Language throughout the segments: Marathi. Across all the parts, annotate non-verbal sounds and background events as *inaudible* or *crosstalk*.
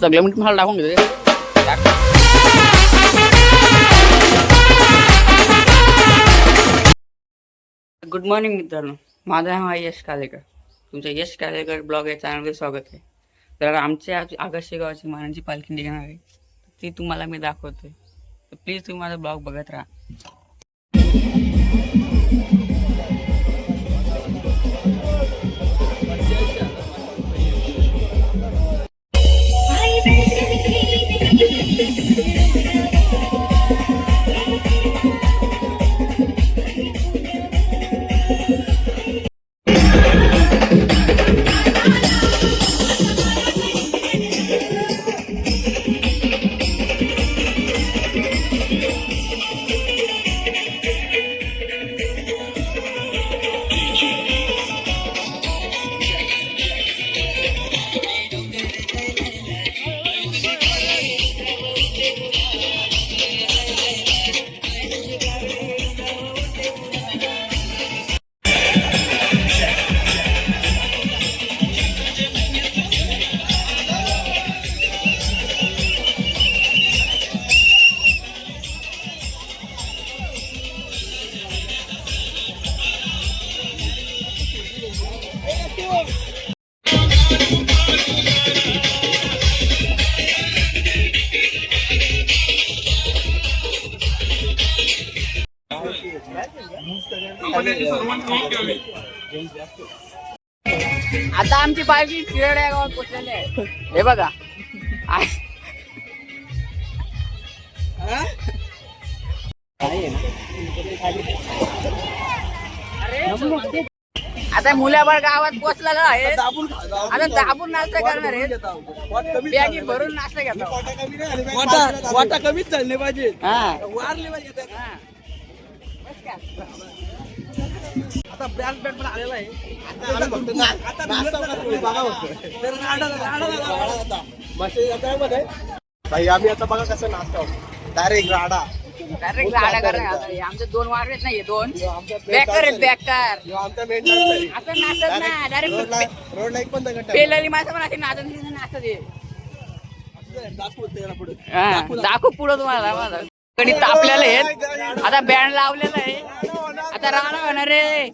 सगळे मिनिट मला टाकून घेते गुड मॉर्निंग मित्रांनो. माझं नाव आहे यश कालेकर. तुमच्या यश कार्यकर ब्लॉग या चॅनलमध्ये स्वागत आहे तर आमच्या आगाशी गावाची मानांची पालखी निघणार आहे ती तुम्हाला मी दाखवतोय तर प्लीज तुम्ही माझा ब्लॉग बघत राहा आता आमची पालखी चिरड या गावात पोचलेली आहे. हे बघा. अरे आता मुलाबाळ गावात पोचलेलं आहे आता दाबून नाश्ता करणार आहे बॅगी भरून नाश्ता घेतो वाटा वाटा कमीच चालले पाहिजे हा वारले पाहिजे हा. आता ब्रँड बँड पण आलेला आहे आम्ही आता बघा कसं नाश्ता डायरेक्ट राडा डायरेक्ट राडा करा आता. आमचे दोन दोन. आता नाचत ना डायरेक्ट नाचत नाचत आहे दाखवू पुढे. तुम्हाला मला कडी तापलेले आहेत आता बँड लावलेला आहे. आता राणा होणार रे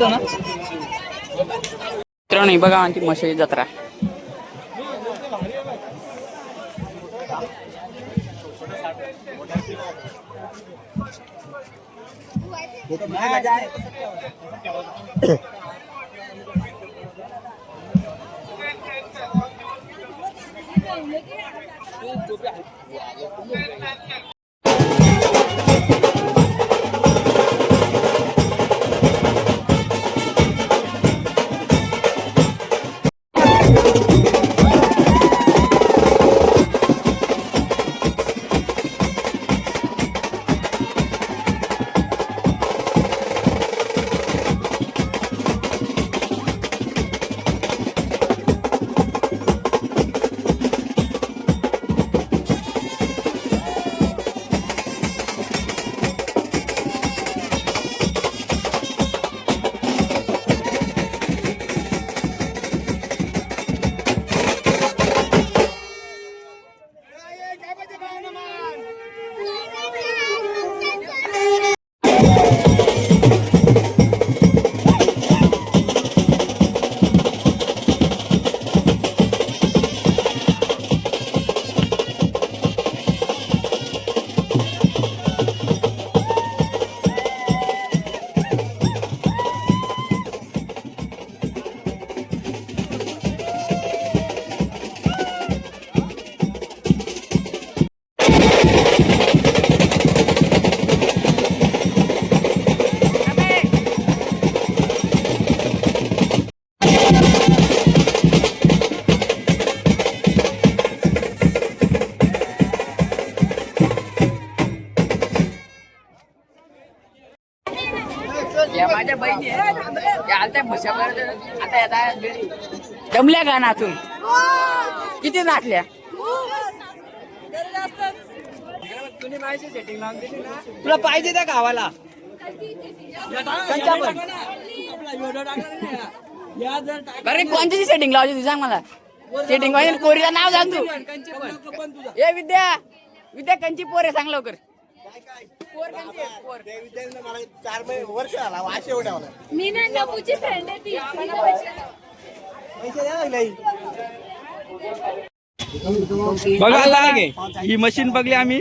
येतो ना मित्रांनो ही बघा आमची मशाली जत्रा या माझ्या बहिणी आलत्या म्हशावर आता येतात जमल्या का नाचून किती नाचल्या? तुला पाहिजे त्या गावाला. अरे कोणती सेटिंग लावायची ती सांग मला. सेटिंग पाहिजे पोरीचं नाव सांग तू. ए विद्या. विद्या कंची पोर आहे सांग लवकर. पोर कंची आहे, पोर. ते विद्यार्थ्यांना मला चार महिने वर्ष आला वाश एवढा मला मी ना नबूची फ्रेंड आहे ती. पैसे द्या. नाही बघा आता ही मशीन बघली आम्ही.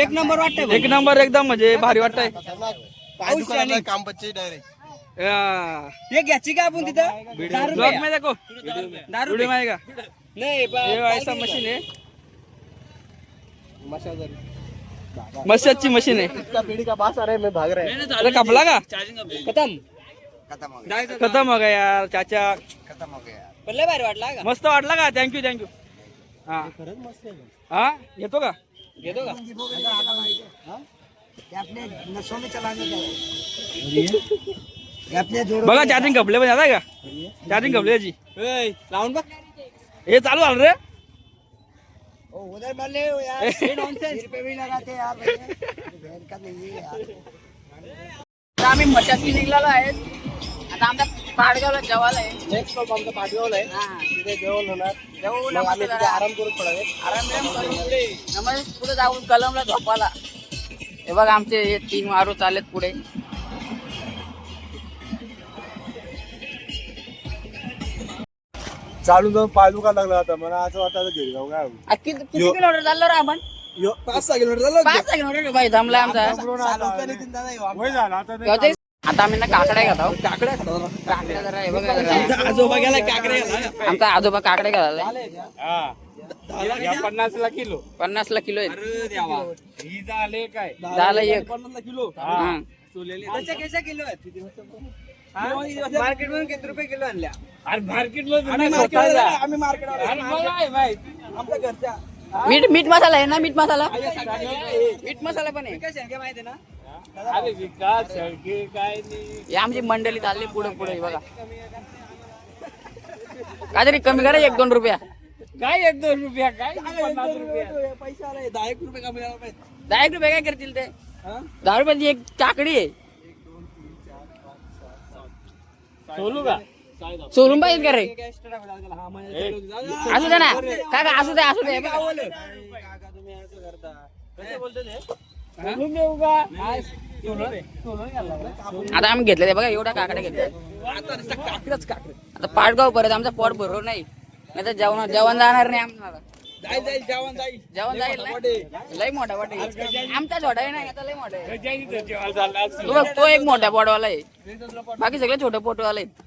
एक नंबर वाटतं एक नंबर एकदम म्हणजे भारी वाटतंय. काम बच्चे डायरेक्ट या. हे घ्यायची का आपण तिथं? ब्लॉग में देखो वीडियो में आएगा नाही ये ऐसा मशीन है मशीनची मशीन है इसका पीढ़ी का बास आ रहा है मैं भाग रहा. है अरे कपला का? खत्म. खत्म हो गया। खतम हो गया यार चाचा. खत्म हो गया लय भारी वाटला का? मस्त वाटला का? थँक्यू थँक्यू हा. हा येतो का? घेतो का? ये अपने नसों में चलाने का ये अपने जोड़ों बघा चार्जिंग कपले पण आता का? चार्जिंग कपले याची. लावून बघ. हे चालू झालं रे. ओ, उधर मान ले यार। *laughs* ये नॉनसेंस पे भी लगाते हैं यार बहन का नहीं है यार। आता आम्ही मशाची निघलेलो आहेत. आता आमचा पाडगावला जेवायला आहे. नेक्स्ट स्टॉप आमचा पाठवलं आहे. हा. तिथे जेवण होणार. जेवू मग आम्ही तिथे आराम करून पडावे आराम बिराम करून नमस्ते. पुढे जाऊन कलमला झोपाला हे बघा आमचे हे तीन मारू चालेत पुढे. चालून जाऊन पाय दुखायला लागला आता. मला असं वाटतं घरी जाऊ काय आ, किती किती किलोमीटर चाललो रे आपण? पाच सहा किलोमीटर झालं पाच सहा किलोमीटर भाई आमचा. वय झालं आता आता आम्ही ना काकड्या घेत काकड्या काकड्या जरा हे बघा जरा. आजोबा गेला काकडे आमचा आजोबा काकड्या घालायला पन्नास ला किलो पन्नास ला किलो. आहेत. ही झाले काय? दहाला एक. पन्नास किलो. हा. मार्केट मधून किती रुपये किलो आणल्या? अरे मार्केटमध्ये आम्ही मार्केट आमच्या घरच्या. मीठ मीठ मसाला आहे ना मीठ मसाला? मीठ मसाला पण आहे. माहिती ना? अरे विकास शेळके काय नाही. हे आमची मंडळी चालली पुढे पुढे बघा. काहीतरी कमी करा एक दोन रुपया. काय एक दोन रुपया? काय पन्नास रुपया? पैसे आले दहा एक रुपये कमी दहा एक रुपये काय करतील ते? दहा रुपयाची एक काकडी आहे. सोलू का? सोलून पाहिजे का रे? असू दे ना. काय का असू दे असू दे. आता आम्ही घेतले ते बघा एवढा काकडे घेतले. आता नुसतं काकडच काकड. आता पाटगाव परत आमचा पोट भरलो नाही. नाही तर जेवण जेवण जाणार नाही आम्हाला जाईल जाईल जेवण जाईल जेवण जाईल ना? लय मोठा वाटे आमचा छोटा आहे ना आता लय मोठा आहे. तो बघ, तो एक मोठा पोटवाला आहे. बाकी सगळे छोटे पोटवाले आहेत.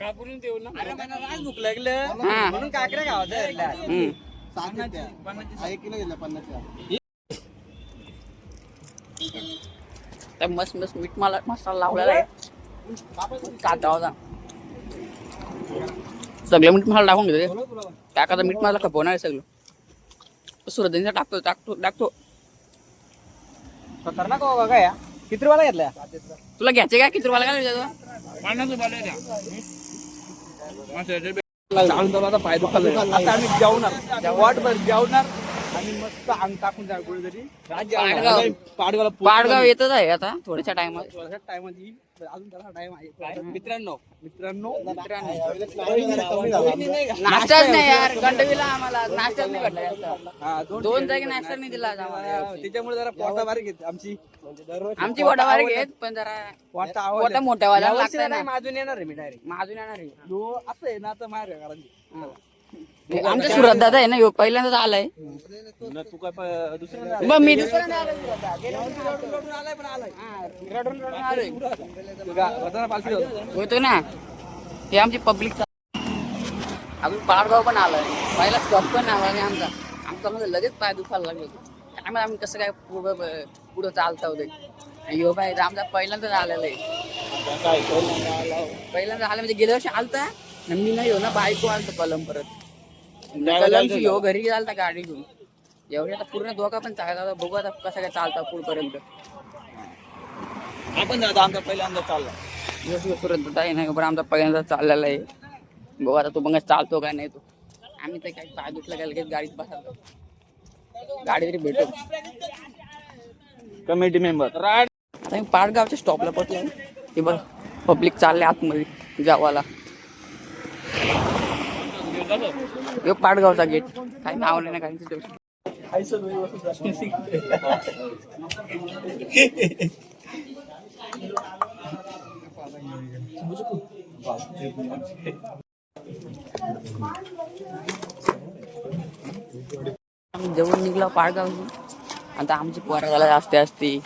अरे मला राज भूक लागलं. हा. म्हणून काकड्या गावात हम्म. सात घेतल्या. हा, एक किलो घेतला पन्नासच्या तर मस्त मस्त मीठ मला मसाला लावलेला आहे. काटा होता. सगळं मीठ मला टाकून घेतो टाकाचा मीठ मला खपवणार आहे सगळं. सुरदीचा टाकतो टाकतो टाकतो. खतरनाक हो या किती रुपयाला घेतल्या? तुला घ्यायचे का किती रुपयाला काय विचारतो चालून चालू आता पाय दुखायला आता आम्ही जेवणार. वाटभर जेवणार आणि मस्त अंग टाकून जाणार कुठेतरी पाडगाव. पाडगाव येतच आहे आता थोड्याशा टायमात थोड्याशा टायमात येईल. अजून त्याला टाइम आहे मित्रांनो. मित्रांनो नाश्ताच नाही यार गंडवीला आम्हाला. नाश्ताच नाही भेटला जास्त. हा, दोन जागी नाश्ता नाही दिला. त्याच्यामुळे जरा पोटा बारीक घेत आमची आमची वडावार घेत पण जरा पोटा पोटा मोठ्या नाही ना. माझून येणार आहे मी डायरेक्ट. अजून येणार आहे. असं आहे ना आता माहेर घरात आमचा सुरत दादा आहे ना पहिल्यांदाच आलाय. तू काय प- दुसऱ्यांदा मग मी दुसऱ्यांदा आलोय सुरत. दादा. गेल्या वर्षी रडून रडून आलाय पण आलाय हा, रडून रडून आलोय बघा, वतनाला पालखी होतो. होतो ना. हे आमची पब्लिक अजून पाडगाव पण आलाय. पहिला स्टॉप पण आला नाही आमचा. आमचा म्हणजे लगेच पाय दुखायला लागले. होते काय माहीत आम्ही कसं काय पुढं पुढं चालता होते. आणि ह्यो बाय आमचा पहिल्यांदाच आलेला आहे. पहिल्यांदा आला म्हणजे गेल्या वर्षी आलता. आणि मी नाही हो ना बायको आलतो कलम परत. ह्यो घरी चालता गाडी घेऊन एवढी आता पूर्ण दोघा पण चालता बघू आता कसं काय चालता पुढपर्यंत आपण आमचा पहिल्यांदा चालला. दिवस नाही आमचा पहिल्यांदा चाललेला आहे. बघू आता तो मग चालतो काय नाही तो. आम्ही तर काही पाय दुखला काय लगेच गाडीत बसतो गाडी तरी भेटू कमिटी मेंबर. आता मी पाडगावच्या स्टॉपला पोहोचलो. ते बघ पब्लिक चालले आतमध्ये गावाला हे पाडगावचा गेट. काही नाव नाही काही तिथे आम्ही जेवण निघलो आता आमची पोराला असते असते.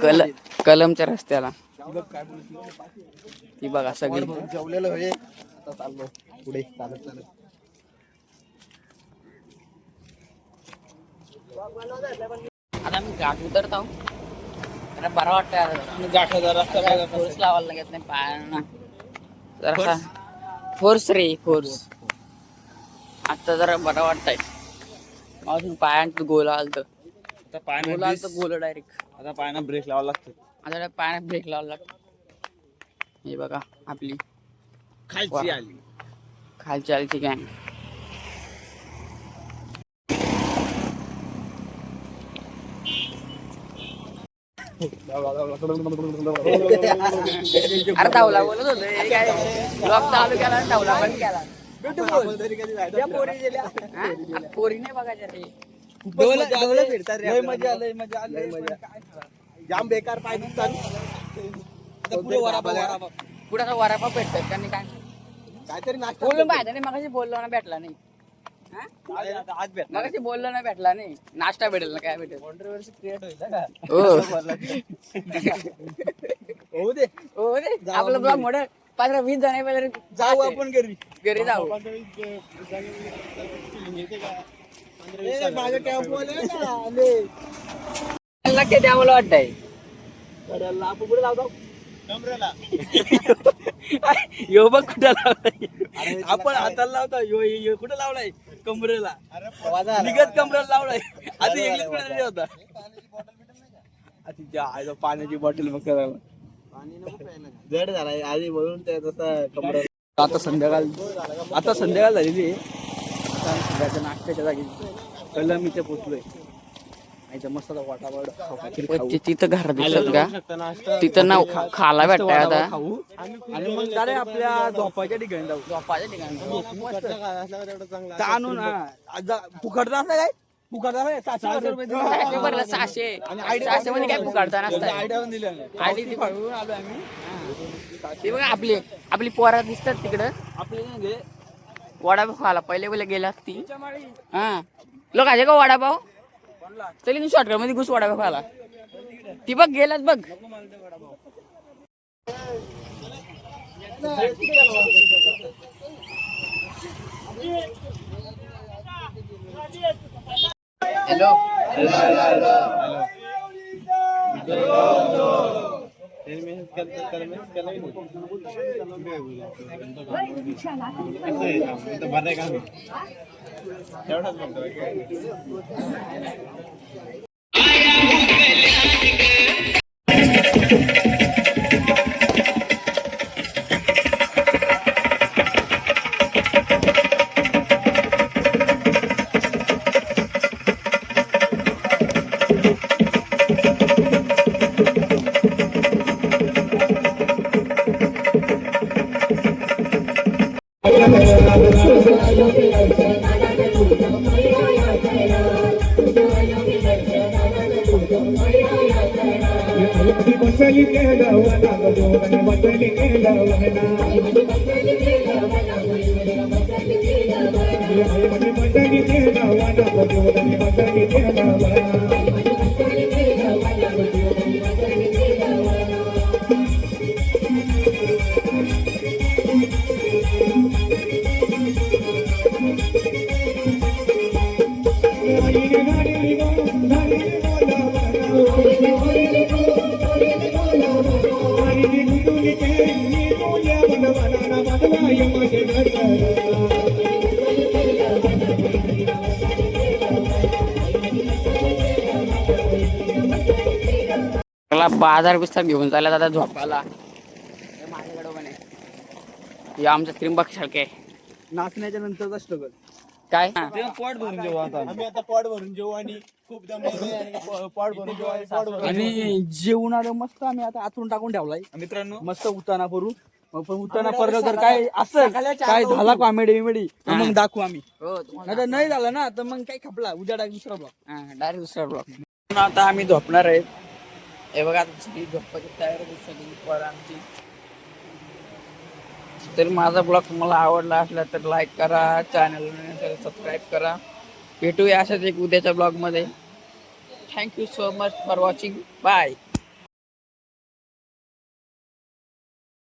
कल कलमच्या रस्त्याला. ती बघा सगळी. जेवलेलं होय आता चाललो. पुढे चालत चालत. आता आम्ही घाट उतरत. आहो जरा बरं वाटतंय रस्ता जरा फोर्स लावायला लागत नाही पायांना जरा फोर्स रे फोर्स आता जरा बरं वाटतंय. अजून पायांत गोल आलत. आता पायानं गोल आलत गोल डायरेक्ट आता पायानं ब्रेक लावावा लागतो. आता पायात ब्रेक लावायला लागतो. हे बघा आपली. खालची आली. खालची आलीची गँग अरे धावला बोलत होतो हे काय? ब्लॉग चालू केला आणि धावला पण केला हा? पोरी नाही बघायच्या रे डोलं डोलं फिरतात रे मजा लय. जाम बेकार पाय दुखतात. पुढे वरापा वरापा. पुढे वरापा भेटतात त्यांनी काय काहीतरी नाश्ता पाहिजे नाही मगाशी बोललो ना भेटला नाही. मगाशी बोललो ना भेटला नाही. नाश्ता भेटेल ना काय भेटेल? कॉन्ट्रोवर्सी क्रिएट होईल ना हो. होऊ दे. हो रे आपलं ब्लॉग मोठं पंधरा वीस जण आहे जाऊ आपण घरी. घरी जाऊ. ए, माझं टेम्पो आले ना, आले. लागते ते आम्हाला वाटतंय. आपण कुठे लावतो *laughs* यो बघ कुठं लावलाय. आपण हाताला लावतो. यो यो- कुठे लावलाय? कमरेला. निघत कमरेला लावलाय. आधी इंग्लिश कुठे होता. तिच्या आईला पाण्याची बॉटल मग करायला. जड झालाय आधी म्हणून ते तसं कमर आता संध्याकाळ आता संध्याकाळ झालेली संध्याकाळच्या नाश्त्याच्या जागी पहिला मी ते पोचलोय. खाऊ. तिथं घर दिसत का? तिथं ना खाला वडापाव आता. आणि मग डायरेक्ट आपल्या झोपाच्या ठिकाणी जाऊ. झोपाच्या ठिकाणी हा, फुकटचं असं काय? सहाशे. सहाशे मध्ये. आयडी आलो आम्ही. ते बघा आपली आपली पोरा दिसतात तिकडं. आपले म्हणजे वडापाव खाला पहिले पहिले गेला ती. हा. लोक आहे का वडापाव? चल शॉर्टकटमध्ये घुस वडापाव खाला ती बघ गेलात बघ. हॅलो बसली केलं वना गजोदन बसली केलं बसली केलं वना गजोदन बाजार बिस्तार घेऊन चालला आता झोपायला. हे माझ्याकडे पण आहे. हे आमचं त्रिंबक सारखे नाचण्याच्या नंतरचा स्ट्रगल काय? पोट भरून जेव्हा आता. आम्ही आता पॉट भरून जेवू आणि खूप आणि पॉट भरून आणि जेवण आलं मस्त आम्ही आता आतून टाकून ठेवलाय. मित्रांनो? मस्त उताना करू मग पण उताना पडलं तर काय असं काय झाला कॉमेडी बिमेडी? मग दाखवू आम्ही. हो नाही झालं ना तर मग काय खपला? उद्या डायरेक्ट दुसरा ब्लॉग डायरेक्ट दुसरा ब्लॉक आता आम्ही झोपणार आहे. हे बघा आता सगळी झोपाची तयारी सगळी पोरं आमची. तर माझा ब्लॉग तुम्हाला आवडला असला तर लाईक करा चॅनल सबस्क्राईब करा. भेटूया असंच एक उद्याच्या ब्लॉगमध्ये thank you so much for watching bye